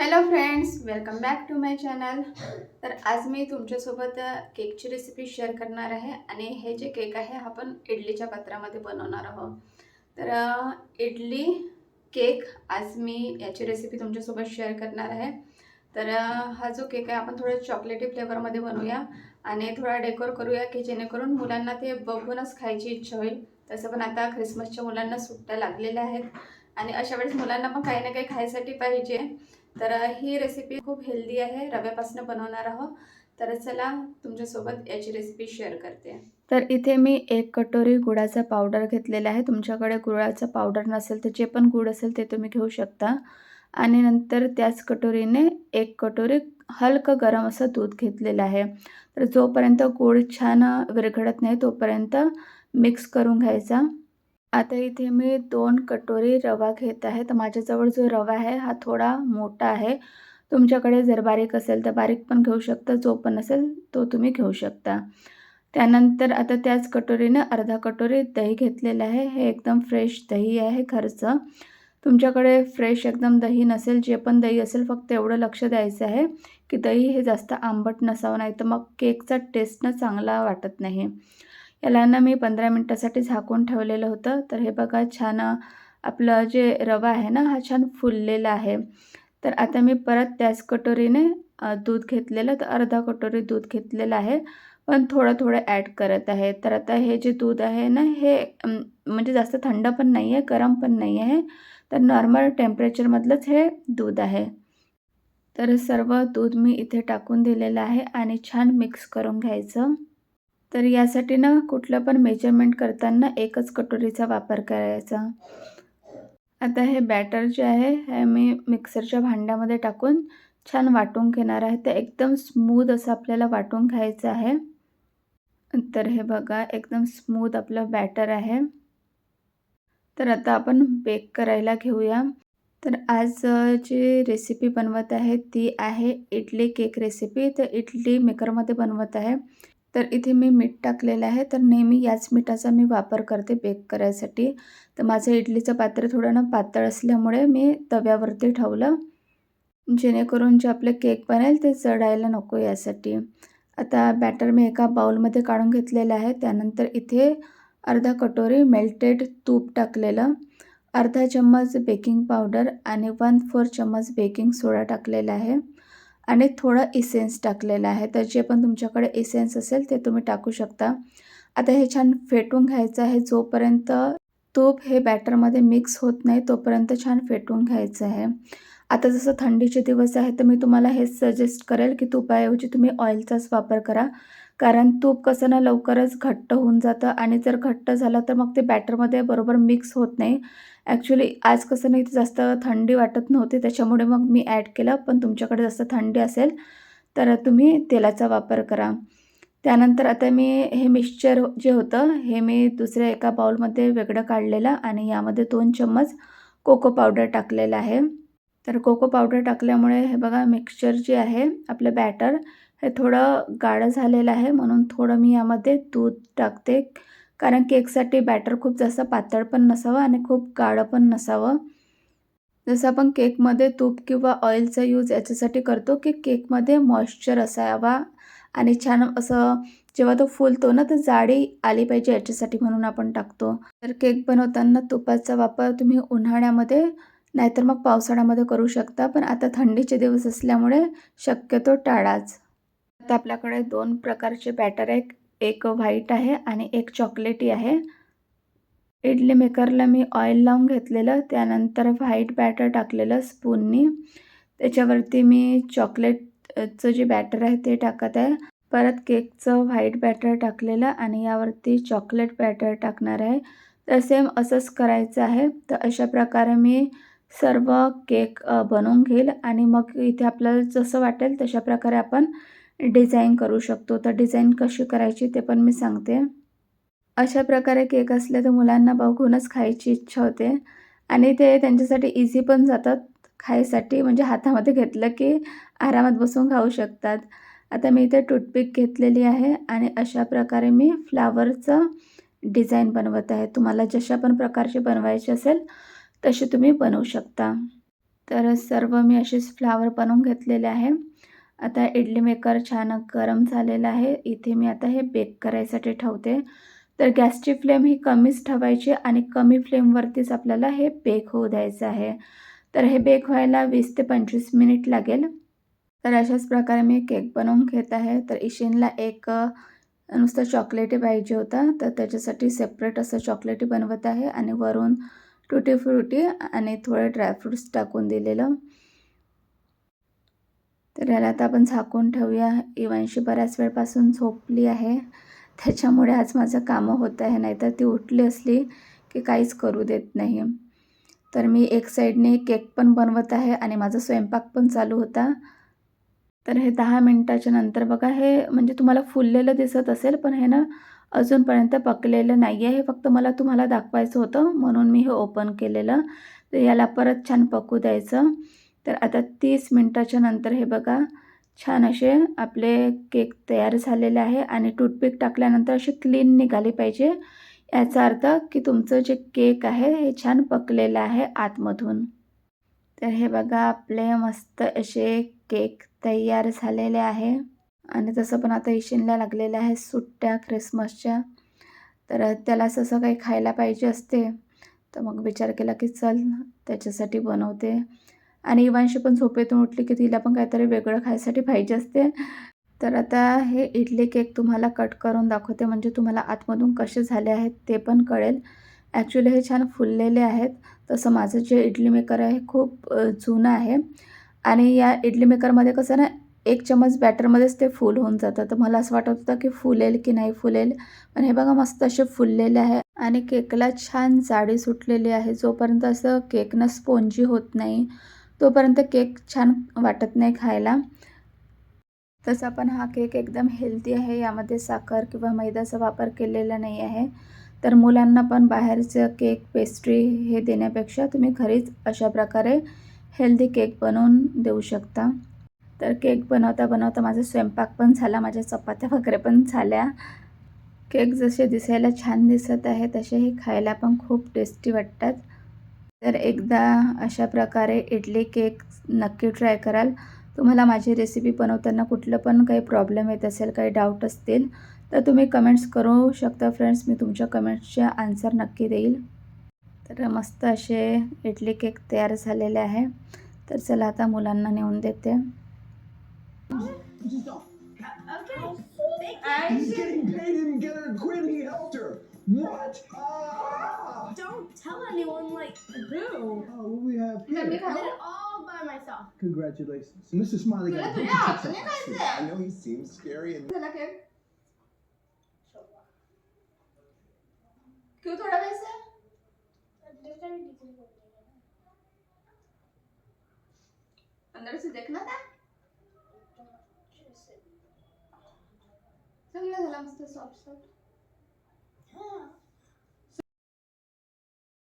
Hello friends welcome back to my channel तर आज मी तुमच्यासोबत केकची रेसिपी शेअर करणार आहे आणि हे जे केक आहे हा आपण इडलीच्या पात्रामध्ये बनवणार आहोत. तर इडली केक आज मी याची रेसिपी तुमच्यासोबत शेअर करणार आहे. तर हा जो केक आहे आपण थोडं चॉकलेटी फ्लेवरमध्ये बनवूया आणि थोडा डेकोर करूया की जेणेकरून मुलांना ते बघूनच खायची इच्छा होईल. तसं पण आता ख्रिसमसच्या मुलांना सुट्ट्या लागलेल्या आहेत आणि अशा वेळेस मुलांना पण काही ना काही खायसाठी पाहिजे. तर ही रेसिपी खूप हेल्दी आहे. रव्यापासून बनवणार आहोत. तर चला तुमच्यासोबत याची रेसिपी शेअर करते. तर इथे मी एक कटोरी गुळाचा पावडर घेतलेला आहे. तुमच्याकडे गुळाचा पावडर नसेल तर जे पण गुळ असेल ते तुम्ही घेऊ शकता. आणि नंतर त्याच कटोरीने एक कटोरी हलकं गरम असं दूध घेतलेलं आहे. तर जोपर्यंत गूळ छान विरघडत नाही तोपर्यंत मिक्स करून घ्यायचा. आता इथे मी दोन कटोरी रवा घेत आहे. तर माझ्याजवळ जो रवा आहे हा थोडा मोठा आहे. तुमच्याकडे जर बारीक असेल तर बारीक पण घेऊ शकता जो पण असेल तो तुम्ही घेऊ शकता. त्यानंतर आता त्याच कटोरीनं अर्धा कटोरी दही घेतलेलं आहे. हे एकदम फ्रेश दही आहे घरचं. तुमच्याकडे फ्रेश एकदम दही नसेल जे पण दही असेल फक्त एवढं लक्ष द्यायचं आहे की दही हे जास्त आंबट नसावं नाही तर मग केकचा टेस्ट ना चांगला वाटत नाही. याला ना मी पंधरा मिनटासाठी झाकून ठेवलेलं होतं. तर हे बघा छान आपलं जे रवा आहे ना हा छान फुललेला आहे. तर आता मी परत त्याच कटोरीने दूध घेतलेलं तर अर्धा कटोरी दूध घेतलेलं आहे. पण थोडं थोडं ॲड करत आहे. तर आता हे जे दूध आहे ना हे म्हणजे जास्त थंड पण नाही आहे गरम पण नाही आहे तर नॉर्मल टेम्परेचरमधलंच हे दूध आहे. तर सर्व दूध मी इथे टाकून दिलेलं आहे आणि छान मिक्स करून घ्यायचं. तर यासाठी ना कुठलं पण मेजरमेंट करताना एकच कटोरीचा वापर करायचा. आता हे बॅटर जे आहे हे मी मिक्सरच्या भांड्यामध्ये टाकून छान वाटून घेणार आहे. तर एकदम स्मूद असं आपल्याला वाटून घ्यायचं आहे. तर हे बघा एकदम स्मूद आपलं बॅटर आहे. तर आता आपण बेक करायला घेऊया. तर आज जी रेसिपी बनवत आहे ती आहे इडली केक रेसिपी तर इडली मेकरमध्ये बनवत आहे. तर इथे मी मीठ टाकलेलं आहे. तर नेहमी याच मिठाचा मी वापर करते बेक करायसाठी. तर माझं इडलीचं पात्र थोडं ना पातळ असल्यामुळे मी तव्यावरती ठेवलं. जेणेकरून जे आपले केक बनेल ते चढायला नको यासाठी. आता बॅटर मी एका बाउलमध्ये काढून घेतलेलं आहे. त्यानंतर इथे अर्धा कटोरी मेल्टेड तूप टाकलेलं. अर्धा चम्मच बेकिंग पावडर आणि वन फोर चम्मच बेकिंग सोडा टाकलेला आहे. आणि थोडं इसेन्स टाकलेलं आहे. तर जे पण तुमच्याकडे इसेन्स असेल ते तुम्ही टाकू शकता. आता हे छान फेटून घ्यायचं आहे. जोपर्यंत तूप हे बॅटरमध्ये मिक्स होत नाही तोपर्यंत छान फेटून घ्यायचं आहे. आता जसं थंडीचे दिवस आहे तर मी तुम्हाला हेच सजेस्ट करेल की तुपाऐवजी तुम्ही ऑइलचाच वापर करा. कारण तूप कसं ना लवकरच घट्ट होऊन जातं आणि जर घट्ट झालं तर मग ते बॅटरमध्ये बरोबर मिक्स होत नाही. ॲक्च्युली आज कसं नाही जास्त थंडी वाटत नव्हती त्याच्यामुळे मग मी ॲड केलं. पण तुमच्याकडे जास्त थंडी असेल तर तुम्ही तेलाचा वापर करा. त्यानंतर आता मी हे मिक्सचर जे होतं हे मी दुसऱ्या एका बाउलमध्ये वेगळं काढलेलं आणि यामध्ये दोन चम्मच कोको पावडर टाकलेलं आहे. तर कोको पावडर टाकल्यामुळे हे बघा मिक्सचर जे आहे आपलं बॅटर हे थोडं गाढं झालेलं आहे म्हणून थोडं मी यामध्ये दूध टाकते. कारण केकसाठी बॅटर खूप जास्त पातळ पण नसावं आणि खूप गाढं पण नसावं. जसं आपण केकमध्ये तूप किंवा ऑइलचा यूज याच्यासाठी करतो की केकमध्ये मॉइश्चर असावा आणि छान असं जेव्हा तो फुलतो ना तर जाडी आली पाहिजे याच्यासाठी म्हणून आपण टाकतो. तर केक बनवताना तुपाचा वापर तुम्ही उन्हाळ्यामध्ये नाहीतर मग पावसाळ्यामध्ये करू शकता. पण आता थंडीचे दिवस असल्यामुळे शक्यतो टाळाच. आता आपल्याकडे दोन प्रकारचे बॅटर आहे एक व्हाईट आहे आणि एक चॉकलेटी आहे. इडली मेकरला मी ऑइल लावून घेतलेलं त्यानंतर व्हाईट बॅटर टाकलेलं स्पूननी त्याच्यावरती मी चॉकलेटचं जे बॅटर आहे ते टाकत आहे. परत केकचं व्हाईट बॅटर टाकलेलं आणि यावरती चॉकलेट बॅटर टाकणार आहे. तर सेम असंच करायचं आहे. तर अशा प्रकारे मी सर्व केक बनवून घेईल आणि मग इथे आपल्याला जसं वाटेल तशा प्रकारे आपण डिझाईन करू शकतो. तर डिझाईन कशी करायची ते पण मी सांगते. अशा प्रकारे केक असले तर मुलांना बघूनच खायची इच्छा होते. आणि ते त्यांच्यासाठी इझी पण जातात खायसाठी. म्हणजे हातामध्ये घेतलं की आरामात बसून खाऊ शकतात. आता मी इथे टूथपिक घेतलेली आहे आणि अशा प्रकारे मी फ्लावरचं डिझाईन बनवत आहे. तुम्हाला जशा पण प्रकारचे बनवायचे असेल तसे तुम्ही बनवू शकता. तर सर्व मी असेच फ्लावर बनवून घेतलेले आहे. आता इडली मेकर छान गरम झालेला आहे. इथे मी आता हे बेक करायसाठी ठेवते. तर गॅसची फ्लेम ही कमीच ठेवायची आणि कमी फ्लेमवरतीच आपल्याला हे बेक होऊ द्यायचं आहे. तर हे बेक व्हायला वीस ते पंचवीस मिनिट लागेल. तर अशाच प्रकारे मी केक बनवून घेत आहे. तर इशिनला एक नुसतं चॉकलेटी पाहिजे होता. तर त्याच्यासाठी सेपरेट असं चॉकलेटी बनवत आहे आणि वरून टुटी फ्रुटी आणि थोडे ड्रायफ्रूट्स टाकून दिलेलं. तर याला आता आपण झाकून ठेवूया. इवांशी बऱ्याच वेळपासून झोपली आहे. त्याच्यामुळे आज माझं कामं होत आहे. नाहीतर ती उठली असली की काहीच करू देत नाही. तर मी एक साईडने केक पण बनवत आहे आणि माझा स्वयंपाक पण चालू होता. तर हे दहा मिनटाच्या नंतर बघा हे म्हणजे तुम्हाला फुललेलं दिसत असेल पण हे ना अजूनपर्यंत पकलेलं नाही आहे हे फक्त मला तुम्हाला दाखवायचं होतं म्हणून मी हे ओपन केलेलं. तर याला परत छान पकू द्यायचं. तर आता तीस मिनटाच्या नंतर हे बघा छान असे आपले केक तयार झालेले आहे आणि टूथपिक टाकल्यानंतर असे क्लीन निघाली पाहिजे. याचा अर्थ की तुमचं जे केक आहे हे छान पकलेलं आहे आतमधून. तर हे बघा आपले मस्त असे केक तयार झालेले आहे. आणि तसं पण आता इशिनला लागलेलं आहे सुट्ट्या ख्रिसमसच्या. तर त्याला असं काही खायला पाहिजे असते. तर मग विचार केला की चल त्याच्यासाठी बनवते. आणि इवांशी पण झोपेतून उठली की तिला पण काहीतरी वेगळं खायसाठी पाहिजे असते. तर आता हे इडली केक तुम्हाला कट करून दाखवते म्हणजे तुम्हाला आतमधून कसे झाले आहेत ते पण कळेल. ॲक्च्युली हे छान फुललेले आहेत. तसं माझं जे इडली मेकर आहे खूप जुनं आहे. आणि या इडली मेकरमध्ये कसं ना एक चमच बॅटरमध्येच ते फुल होऊन जातं. तर मला असं वाटत होतं की फुलेल की नाही फुलेल. पण हे बघा मस्त असे फुललेले आहे. आणि केकला छान जाडी सुटलेली आहे. जोपर्यंत असं केकनं स्पोंजी होत नाही तोपर्यंत केक छान वाटत नाही खायला. तसा पण हा केक एकदम हेल्दी आहे. यामध्ये साखर किंवा मैद्याचा वापर केलेला नाही आहे. तर मुलांना पण बाहेरचं केक पेस्ट्री हे देण्यापेक्षा तुम्ही घरीच अशा प्रकारे हेल्दी केक बनवून देऊ शकता. तर केक बनवता बनवता माझा स्वयंपाक पण झाला. माझ्या चपात्या वगैरे पण झाल्या. केक जसे दिसायला छान दिसत आहे तसे हे खायला पण खूप टेस्टी वाटतात. तर एकदा अशा प्रकारे इडली केक नक्की ट्राय कराल. तुम्हाला माझी रेसिपी बनवताना कुठलं पण काही प्रॉब्लेम येत असेल काही डाऊट असतील तर तुम्ही कमेंट्स करू शकता फ्रेंड्स मी तुमच्या कमेंट्सचे आन्सर नक्की देईल. तर मस्त असे इडली केक तयार झालेले आहे. तर चला आता मुलांना नेऊन देते? Ah! Don't tell anyone. boo. Oh, what we have I did here? it all by myself. Congratulations. Mr. Smiley got a bunch of chicks up his sleeve. I know he seems scary and झाला cake क्यों थोड़ा वैसे अंदर से देखना था चांगला झाला मस्त सॉफ्ट सॉफ्ट